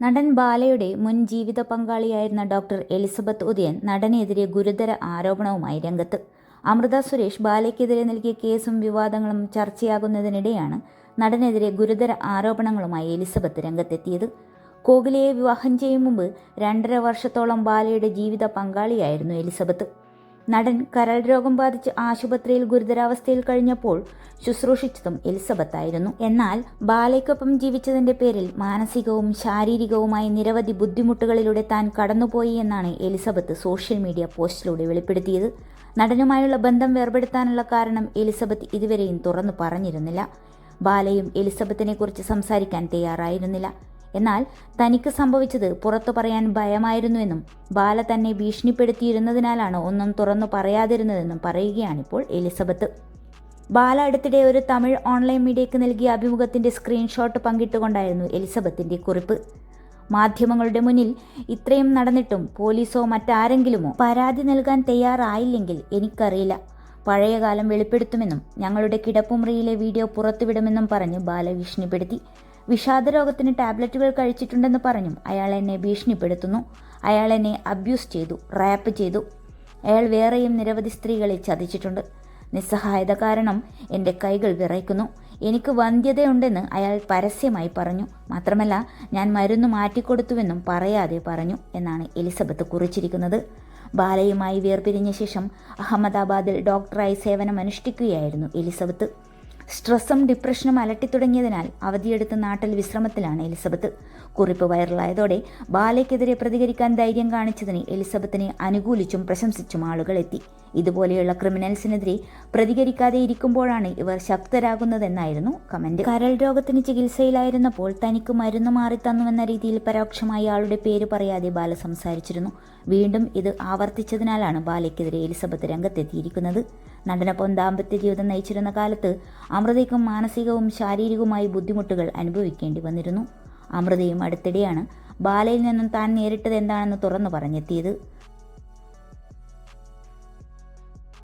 നടൻ ബാലയുടെ മുൻ ജീവിത പങ്കാളിയായിരുന്ന ഡോക്ടർ എലിസബത്ത് ഉദയൻ നടനെതിരെ ഗുരുതര ആരോപണവുമായി രംഗത്ത്. അമൃത സുരേഷ് ബാലയ്ക്കെതിരെ നൽകിയ കേസും വിവാദങ്ങളും ചർച്ചയാകുന്നതിനിടെയാണ് നടനെതിരെ ഗുരുതര ആരോപണങ്ങളുമായി എലിസബത്ത് രംഗത്തെത്തിയത്. കോഹ്ലിയെ വിവാഹം ചെയ്യും മുമ്പ് രണ്ടര വർഷത്തോളം ബാലയുടെ ജീവിത പങ്കാളിയായിരുന്നു എലിസബത്ത്. നടൻ കരൾ രോഗം ബാധിച്ച് ആശുപത്രിയിൽ ഗുരുതരാവസ്ഥയിൽ കഴിഞ്ഞപ്പോൾ ശുശ്രൂഷിച്ചതും എലിസബത്തായിരുന്നു. എന്നാൽ ബാലയ്ക്കൊപ്പം ജീവിച്ചതിന്റെ പേരിൽ മാനസികവും ശാരീരികവുമായി നിരവധി ബുദ്ധിമുട്ടുകളിലൂടെ താൻ കടന്നുപോയി എന്നാണ് എലിസബത്ത് സോഷ്യൽ മീഡിയ പോസ്റ്റിലൂടെ വെളിപ്പെടുത്തിയത്. നടനുമായുള്ള ബന്ധം വേർപെടുത്താനുള്ള കാരണം എലിസബത്ത് ഇതുവരെയും തുറന്നു പറഞ്ഞിരുന്നില്ല. ബാലയും എലിസബത്തിനെ കുറിച്ച് സംസാരിക്കാൻ തയ്യാറായിരുന്നില്ല. എന്നാൽ തനിക്ക് സംഭവിച്ചത് പുറത്തു പറയാൻ ഭയമായിരുന്നുവെന്നും ബാല തന്നെ ഭീഷണിപ്പെടുത്തിയിരുന്നതിനാലാണ് ഒന്നും തുറന്നു പറയാതിരുന്നതെന്നും പറയുകയാണിപ്പോൾ എലിസബത്ത്. ബാല അടുത്തിടെ ഒരു തമിഴ് ഓൺലൈൻ മീഡിയയ്ക്ക് നൽകിയ അഭിമുഖത്തിന്റെ സ്ക്രീൻഷോട്ട് പങ്കിട്ടുകൊണ്ടായിരുന്നു എലിസബത്തിന്റെ കുറിപ്പ്. മാധ്യമങ്ങളുടെ മുന്നിൽ ഇത്രയും നടന്നിട്ടും പോലീസോ മറ്റാരെങ്കിലുമോ പരാതി നൽകാൻ തയ്യാറായില്ലെങ്കിൽ എനിക്കറിയില്ല. പഴയകാലം വെളിപ്പെടുത്തുമെന്നും ഞങ്ങളുടെ കിടപ്പുമുറിയിലെ വീഡിയോ പുറത്തുവിടുമെന്നും പറഞ്ഞ് ബാല ഭീഷണിപ്പെടുത്തി. വിഷാദരോഗത്തിന് ടാബ്ലറ്റുകൾ കഴിച്ചിട്ടുണ്ടെന്ന് പറഞ്ഞും അയാൾ എന്നെ ഭീഷണിപ്പെടുത്തുന്നു. അയാൾ എന്നെ അബ്യൂസ് ചെയ്തു റാപ്പ് ചെയ്തു. അയാൾ വേറെയും നിരവധി സ്ത്രീകളെ ചതിച്ചിട്ടുണ്ട്. നിസ്സഹായത കാരണം എന്റെ കൈകൾ വിറയ്ക്കുന്നു. എനിക്ക് വന്ധ്യതയുണ്ടെന്ന് അയാൾ പരസ്യമായി പറഞ്ഞു. മാത്രമല്ല ഞാൻ മരുന്ന് മാറ്റിക്കൊടുത്തുവെന്നും പറയാതെ പറഞ്ഞു എന്നാണ് എലിസബത്ത് കുറിച്ചിരിക്കുന്നത്. ബാലയുമായി വേർപിരിഞ്ഞ ശേഷം അഹമ്മദാബാദിൽ ഡോക്ടറായി സേവനമനുഷ്ഠിക്കുകയായിരുന്നു എലിസബത്ത്. സ്ട്രെസ്സും ഡിപ്രഷനും അലട്ടിത്തുടങ്ങിയതിനാൽ അവധിയെടുത്ത് നാട്ടിൽ വിശ്രമത്തിലാണ് എലിസബത്ത്. കുറിപ്പ് വൈറലായതോടെ ബാലയ്ക്കെതിരെ പ്രതികരിക്കാൻ ധൈര്യം കാണിച്ചതിന് എലിസബത്തിനെ അനുകൂലിച്ചും പ്രശംസിച്ചും ആളുകൾ എത്തി ഇതുപോലെയുള്ള ക്രിമിനൽസിനെതിരെ പ്രതികരിക്കാതെ ഇരിക്കുമ്പോഴാണ് ഇവർ ശക്തരാകുന്നതെന്നായിരുന്നു കമന്റ്. കരൾ രോഗത്തിന് ചികിത്സയിലായിരുന്നപ്പോൾ തനിക്ക് മരുന്ന് മാറിത്തന്നുവെന്ന രീതിയിൽ പരോക്ഷമായി ആളുടെ പേര് പറയാതെ ബാല സംസാരിച്ചിരുന്നു. വീണ്ടും ഇത് ആവർത്തിച്ചതിനാലാണ് ബാലയ്ക്കെതിരെ എലിസബത്ത് രംഗത്തെത്തിയിരിക്കുന്നത്. നടനൊപ്പം ദാമ്പത്യ ജീവിതം നയിച്ചിരുന്ന കാലത്ത് അമൃതയ്ക്കും മാനസികവും ശാരീരികവുമായി ബുദ്ധിമുട്ടുകൾ അനുഭവിക്കേണ്ടി വന്നിരുന്നു. അമൃതയും അടുത്തിടെയാണ് ബാലയിൽ നിന്നും താൻ നേരിട്ടത് എന്താണെന്ന് തുറന്നു പറഞ്ഞെത്തിയത്.